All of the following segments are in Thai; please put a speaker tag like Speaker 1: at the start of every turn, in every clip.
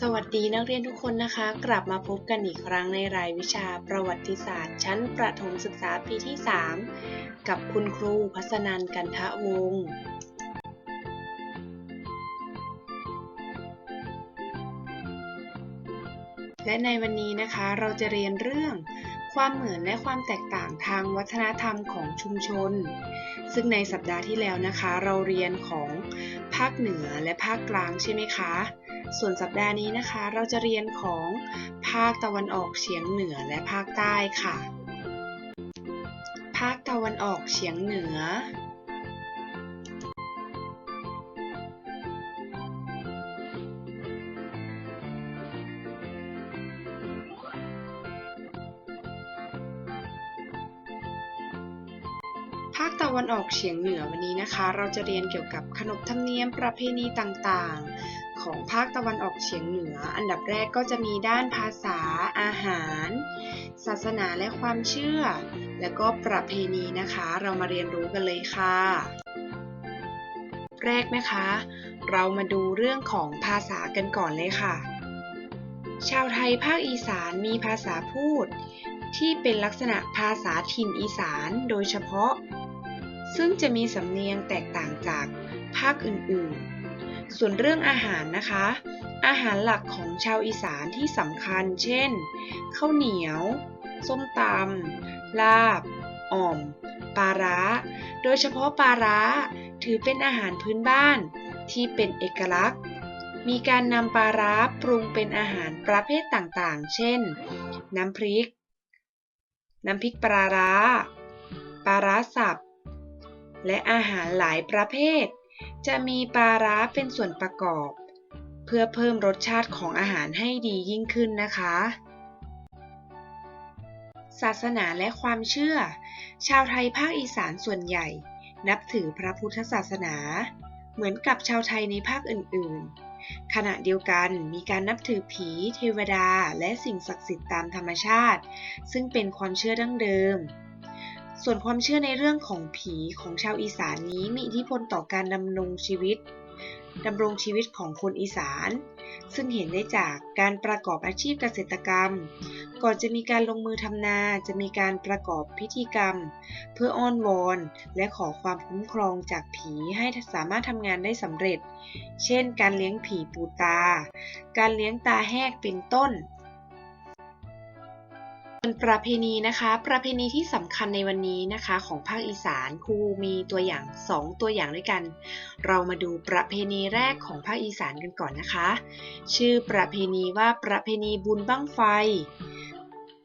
Speaker 1: สวัสดีนักเรียนทุกคนนะคะ กลับมาพบกันอีกครั้งในรายวิชาประวัติศาสตร์ ชั้นประถมศึกษาปีที่ 3 กับคุณครูพัฒนันกันทะวงศ์และในวันนี้นะคะเราจะเรียนเรื่องความเหมือนและความแตกต่างทางวัฒนธรรมของชุมชน ซึ่งในสัปดาห์ที่แล้วนะคะ เราเรียนของภาคเหนือและภาคกลางใช่ไหมคะ ส่วนสัปดาห์นี้นะคะ เราจะเรียนของภาคตะวันออกเฉียงเหนือและภาคใต้ค่ะ ภาคตะวันออกเฉียงเหนือ ภาคตะวันออกเฉียงเหนือวันนี้นะคะ เราจะเรียนเกี่ยวกับขนบธรรมเนียมประเพณีต่างๆ ของภาคตะวันออกเฉียงเหนือ อันดับแรกก็จะมีด้านภาษา อาหาร ศาสนาและความเชื่อ แล้วก็ประเพณีนะคะ เรามาเรียนรู้กันเลยค่ะ แรกนะคะ เรามาดูเรื่องของภาษากันก่อนเลยค่ะ ชาวไทยภาคอีสานมีภาษาพูด ที่เป็นลักษณะภาษาถิ่นอีสานโดยเฉพาะ ซึ่งจะมีสำเนียงแตกต่างจากภาคอื่นๆ ส่วนเรื่องอาหารนะคะ อาหารหลักของชาวอีสานที่สำคัญ เช่น ข้าวเหนียว ส้มตำ ลาบ อ่อม ปลาร้า โดยเฉพาะปลาร้า ถือเป็นอาหารพื้นบ้านที่เป็นเอกลักษณ์ มีการนำปลาร้าปรุงเป็นอาหารประเภทต่างๆ เช่น น้ำพริก น้ำพริกปลาร้า ปลาร้าสับ และอาหารหลายประเภท จะมีปลาร้าเป็นส่วนประกอบ เพื่อเพิ่มรสชาติของอาหารให้ดียิ่งขึ้นนะคะ ศาสนาและความเชื่อ ชาวไทยภาคอีสานส่วนใหญ่ นับถือพระพุทธศาสนา เหมือนกับชาวไทยในภาคอื่นๆ ขณะเดียวกันมีการนับถือผี เทวดา และสิ่งศักดิ์สิทธิ์ตามธรรมชาติ ซึ่งเป็นความเชื่อดั้งเดิม ส่วนความเชื่อในเรื่องของผีของชาวอีสานนี้มีอิทธิพลต่อการดำรงชีวิตดำรงชีวิตของคนอีสาน ซึ่งเห็นได้จากการประกอบอาชีพเกษตรกรรม ก่อนจะมีการลงมือทำนาจะมีการประกอบพิธีกรรม เพื่ออ้อนวอน และขอความคุ้มครองจากผีให้สามารถทำงานได้สำเร็จ เช่น การเลี้ยงผีปูตา การเลี้ยงตาแหกเป็นต้น นประเพณีนะคะ ประเพณีที่สำคัญในวันนี้นะคะ ของภาคอีสานครูมีตัวอย่าง 2 ตัวอย่างด้วยกัน เรามาดูประเพณีแรกของภาคอีสานกันก่อนนะคะ ชื่อประเพณีว่าประเพณีบุญบั้งไฟ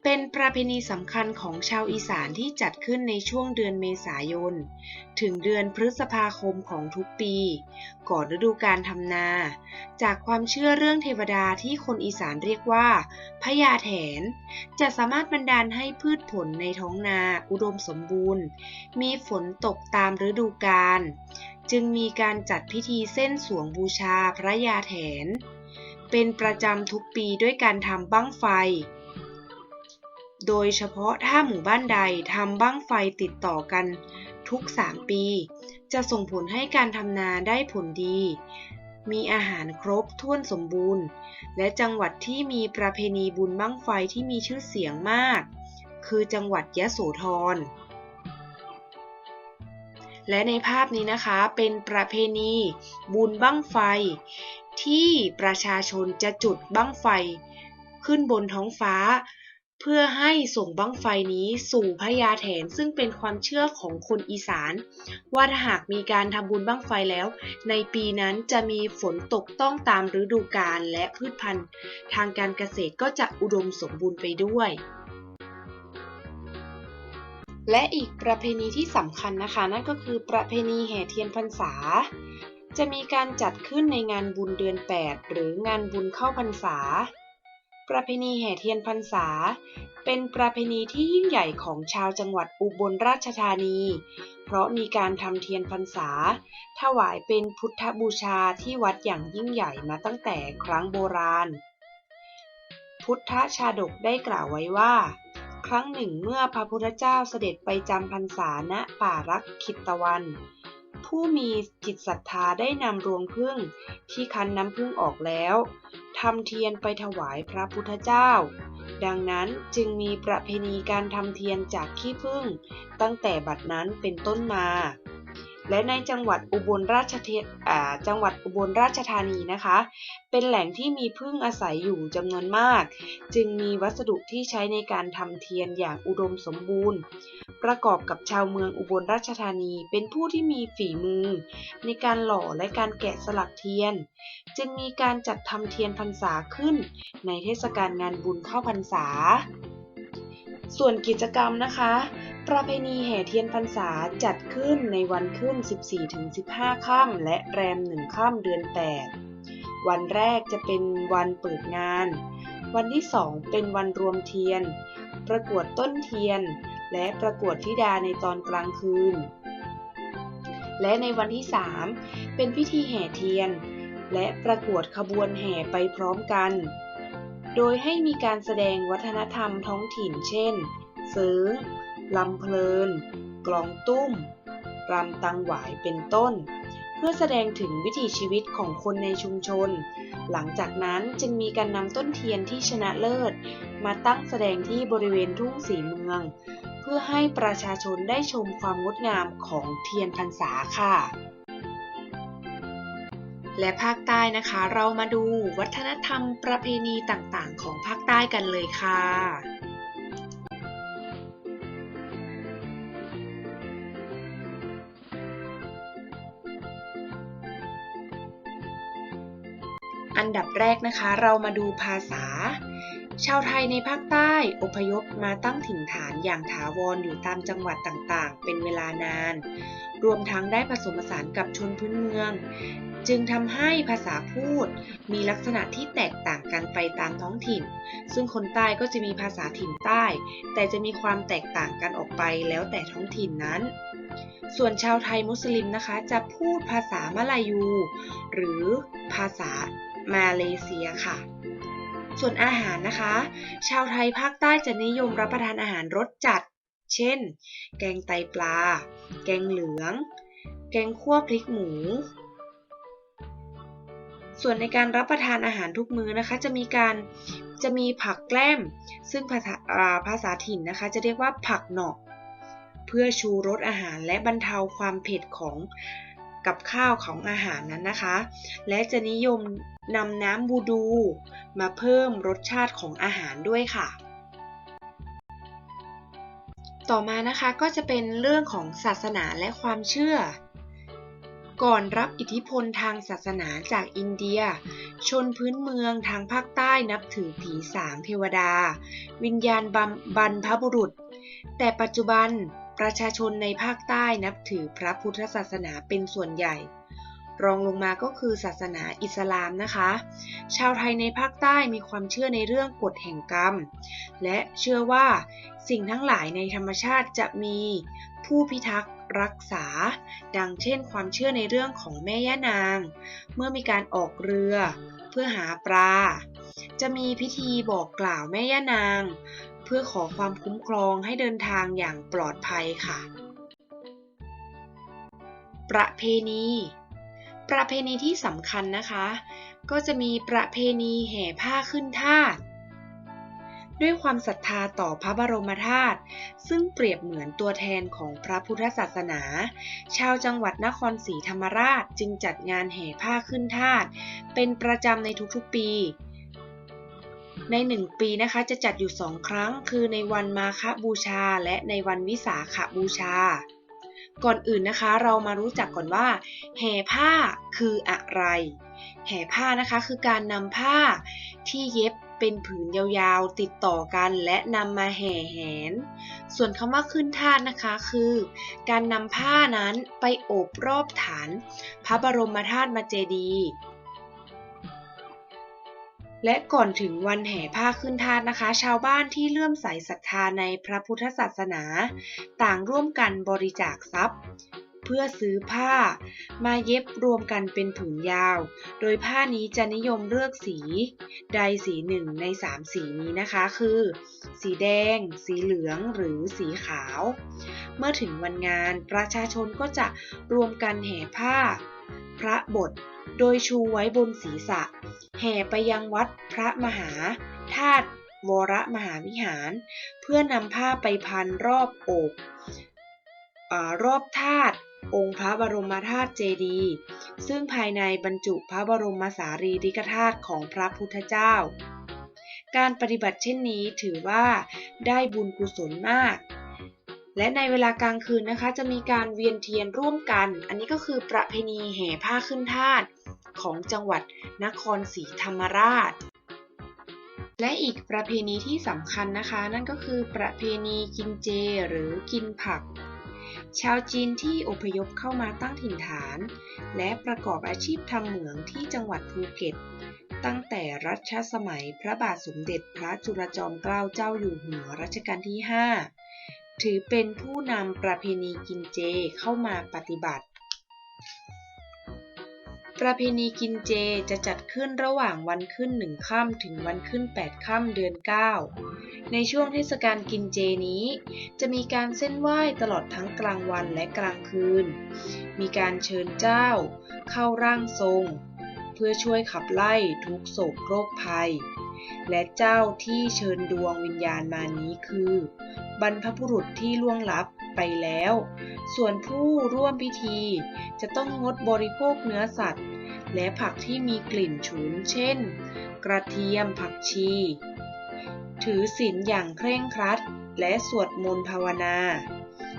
Speaker 1: เป็นประเพณีสำคัญของชาวอีสานที่จัดขึ้นในช่วงเดือนเมษายน ถึงเดือนพฤษภาคมของทุกปี ก่อนฤดูการทำนา จากความเชื่อเรื่องเทวดาที่คนอีสานเรียกว่าพญาแถน จะสามารถบันดาลให้พืชผลในท้องนาอุดมสมบูรณ์ มีฝนตกตามฤดูกาลจึงมีการจัดพิธีเส้นสวงบูชาพระยาแถน เป็นประจำทุกปีด้วยการทำบั้งไฟ โดยเฉพาะถ้าหมู่บ้านใดทำบั้งไฟติดต่อกันทุก 3 ปี จะส่งผลให้การทำนาได้ผลดี มีอาหารครบถ้วนสมบูรณ์ และจังหวัดที่มีประเพณีบุญบั้งไฟที่มีชื่อเสียงมาก คือจังหวัดยะโสธรและในภาพนี้นะคะเป็นประเพณีบุญบั้งไฟ ที่ประชาชนจะจุดบั้งไฟ ขึ้นบนท้องฟ้า เพื่อให้ส่งบั้งไฟนี้สู่พญาแถนซึ่งเป็นความเชื่อของคนอีสาน ว่าถ้าหากมีการทำบุญบั้งไฟแล้ว ในปีนั้นจะมีฝนตกต้องตามฤดูกาลและพืชพันธุ์ ทางการเกษตรก็จะอุดมสมบูรณ์ไปด้วย และอีกประเพณีที่สำคัญนะคะ นั่นก็คือประเพณีแห่เทียนพรรษา จะมีการจัดขึ้นในงานบุญเดือน 8 หรืองานบุญเข้าพรรษา ประเพณีแห่เทียนพรรษา เป็นประเพณีที่ยิ่งใหญ่ของชาวจังหวัดอุบลราชธานี เพราะมีการทำเทียนพรรษา ถวายเป็นพุทธบูชาที่วัดอย่างยิ่งใหญ่มาตั้งแต่ครั้งโบราณ พุทธชาดกได้กล่าวไว้ว่า ครั้งหนึ่งเมื่อพระพุทธเจ้าเสด็จไปจำพรรษาณป่ารักขิตวันผู้มีจิตศรัทธาได้นำรวงผึ้งที่คั้นน้ำผึ้งออกแล้ว ทำเทียนไปถวายพระพุทธเจ้า ดังนั้นจึงมีประเพณีการทำเทียนจากขี้ผึ้งตั้งแต่บัดนั้นเป็นต้นมา และในจังหวัดอุบลราชเทจังหวัดอุบลราชธานีนะคะ เป็นแหล่งที่มีผึ้งอาศัยอยู่จำนวนมาก จึงมีวัสดุที่ใช้ในการทำเทียนอย่างอุดมสมบูรณ์ ประกอบกับชาวเมืองอุบลราชธานี เป็นผู้ที่มีฝีมือ ในการหล่อและการแกะสลักเทียน จึงมีการจัดทำเทียนพรรษาขึ้น ในเทศกาลงานบุญเข้าพรรษา ส่วนกิจกรรมนะคะ ประเพณีแห่เทียนพรรษาจัดขึ้นในวันขึ้น 14-15 ค่ำและแรม1ค่ำเดือน 8 วันแรกจะเป็นวันเปิดงาน วันที่2เป็นวันรวมเทียน ประกวดต้นเทียน และประกวดธิดาในตอนกลางคืน และในวันที่3เป็นพิธีแห่เทียน และประกวดขบวนแห่ไปพร้อมกัน โดยให้มีการแสดงวัฒนธรรมท้องถิ่นเช่น เสิง ลำเพลิน กลองตุ้ม รำตังหวายเป็นต้น เพื่อแสดงถึงวิถีชีวิตของคนในชุมชน หลังจากนั้นจึงมีการนำต้นเทียนที่ชนะเลิศ มาตั้งแสดงที่บริเวณทุ่งสีเมือง เพื่อให้ประชาชนได้ชมความงดงามของเทียนพรรษาค่ะและภาคใต้นะคะ เรามาดูวัฒนธรรมประเพณีต่างๆ ของภาคใต้กันเลยค่ะ อันดับแรกนะคะเรามาดูภาษา ชาวไทยในภาคใต้อพยพมาตั้งถิ่นฐานอย่างถาวรอยู่ตามจังหวัดต่างๆ เป็นเวลานาน รวมทั้งได้ผสมผสานกับชนพื้นเมือง จึงทำให้ภาษาพูดมีลักษณะที่แตกต่างกันไปตามท้องถิ่น ซึ่งคนใต้ก็จะมีภาษาถิ่นใต้ แต่จะมีความแตกต่างกันออกไปแล้วแต่ท้องถิ่นนั้นส่วนชาวไทยมุสลิมนะคะ จะพูดภาษามลายู หรือภาษา มาเลเซียค่ะ ส่วนอาหารนะคะ ชาวไทยภาคใต้จะนิยมรับประทานอาหารรสจัด เช่น แกงไตปลา แกงเหลือง แกงคั่วพริกหมู ส่วนในการรับประทานอาหารทุกมื้อนะคะ จะมีการจะมีผักแกล้ม ซึ่งภาษาภาษาถิ่นนะคะ จะเรียกว่าผักหนอก เพื่อชูรสอาหารและบรรเทาความเผ็ดของ กับข้าวของอาหารนั้นนะคะ และจะนิยมนำน้ำบูดู มาเพิ่มรสชาติของอาหารด้วยค่ะ ต่อมานะคะก็จะเป็นเรื่องของศาสนาและความเชื่อ ก่อนรับอิทธิพลทางศาสนาจากอินเดีย ชนพื้นเมืองทางภาคใต้นับถือผีสางเทวดา วิญญาณบรรพบุรุษ แต่ปัจจุบัน ประชาชนในภาคใต้นับถือพระพุทธศาสนาเป็นส่วนใหญ่ รองลงมาก็คือศาสนาอิสลามนะคะ ชาวไทยในภาคใต้มีความเชื่อในเรื่องกฎแห่งกรรม และเชื่อว่าสิ่งทั้งหลายในธรรมชาติจะมีผู้พิทักษ์รักษา ดังเช่นความเชื่อในเรื่องของแม่ย่านาง เมื่อมีการออกเรือ เพื่อหาปลา จะมีพิธีบอกกล่าวแม่ย่านาง พื่อขอความคุ้มครองให้เดินทางอย่างปลอดภัยค่ะ ประเพณี ประเพณีที่สำคัญนะคะ ก็จะมีประเพณีแห่ผ้าขึ้นธาตุด้วยความศรัทธาต่อพระบรมธาตุซึ่งเปรียบเหมือนตัวแทนของพระพุทธศาสนา ชาวจังหวัดนครศรีธรรมราชจึงจัดงานแห่ผ้าขึ้นธาตุเป็นประจำในทุกๆปี ในหนึ่งปีนะคะจะจัดอยู่สองครั้ง คือในวันมาฆบูชา และในวันวิสาขบูชา ก่อนอื่นนะคะ เรามารู้จักก่อนว่า แห่ผ้าคืออะไร แห่ผ้านะคะคือการนำผ้าที่เย็บเป็นผืนยาวๆติดต่อกันและนำมาแห่แหน ส่วนคำว่าขึ้นธาตุนะคะคือ การนำผ้านั้นไปโอบรอบฐาน พระบรมธาตุมาเจดีย์ และก่อนถึงวันแห่ผ้าขึ้นธาตุนะคะ ชาวบ้านที่เลื่อมใสศรัทธาในพระพุทธศาสนา ต่างร่วมกันบริจาคทรัพย์ เพื่อซื้อผ้า มาเย็บรวมกันเป็นผืนยาว โดยผ้านี้จะนิยมเลือกสี ใดสีหนึ่งในสามสีนี้นะคะ คือ สีแดง สีเหลืองหรือสีขาว เมื่อถึงวันงานประชาชนก็จะรวมกันแห่ผ้า พระบท โดยชูไว้บนศีรษะ แห่ไปยังวัดพระมหาธาตุวรมหาวิหาร เพื่อนำผ้าไปพันรอบอกอรอบธาตุองค์พระบรมธาตุเจดีย์ซึ่งภายในบรรจุพระบรมสารีริกธาตุของพระพุทธเจ้า การปฏิบัติเช่นนี้ถือว่าได้บุญกุศลมาก และในเวลากลางคืนนะคะ จะมีการเวียนเทียนร่วมกัน อันนี้ก็คือประเพณีแห่ผ้าขึ้นธาตุ ของจังหวัดนครศรีธรรมราช และอีกประเพณีที่สำคัญนะคะ นั่นก็คือประเพณีกินเจหรือกินผัก ชาวจีนที่อพยพเข้ามาตั้งถิ่นฐาน และประกอบอาชีพทำเหมืองที่จังหวัดภูเก็ตตั้งแต่รัชสมัยพระบาทสมเด็จพระจุลจอมเกล้าเจ้าอยู่หัวรัชกาลที่ 5 ถือเป็นผู้นำประเพณีกินเจเข้ามาปฏิบัติ ประเพณีกินเจจะจัดขึ้นระหว่างวันขึ้นหนึ่งค่ำถึงวันขึ้น8ค่ำเดือน9ในช่วงเทศกาลกินเจนี้ จะมีการเส้นไหว้ตลอดทั้งกลางวันและกลางคืน มีการเชิญเจ้า เข้าร่างทรง เพื่อช่วยขับไล่ทุกโศกโรคภัย และเจ้าที่เชิญดวงวิญญาณมานี้คือ บรรพบุรุษที่ล่วงลับ ไปแล้ว ส่วนผู้ร่วมพิธี จะต้องงดบริโภคเนื้อสัตว์ และผักที่มีกลิ่นฉุน เช่น กระเทียมผักชี ถือศีลอย่างเคร่งครัด และสวดมนต์ภาวนา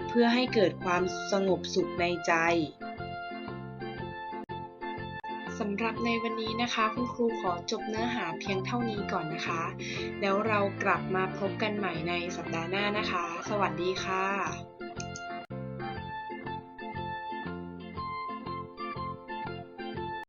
Speaker 1: เพื่อให้เกิดความสงบสุขในใจำหรับในวันนี้นะคะ คุณครูขอจบเนื้อหาเพียงเท่านี้ก่อนนะคะ แล้วเรากลับมาพบกันใหม่ในสัปดาห์หน้านะคะ สวัสดีค่ะ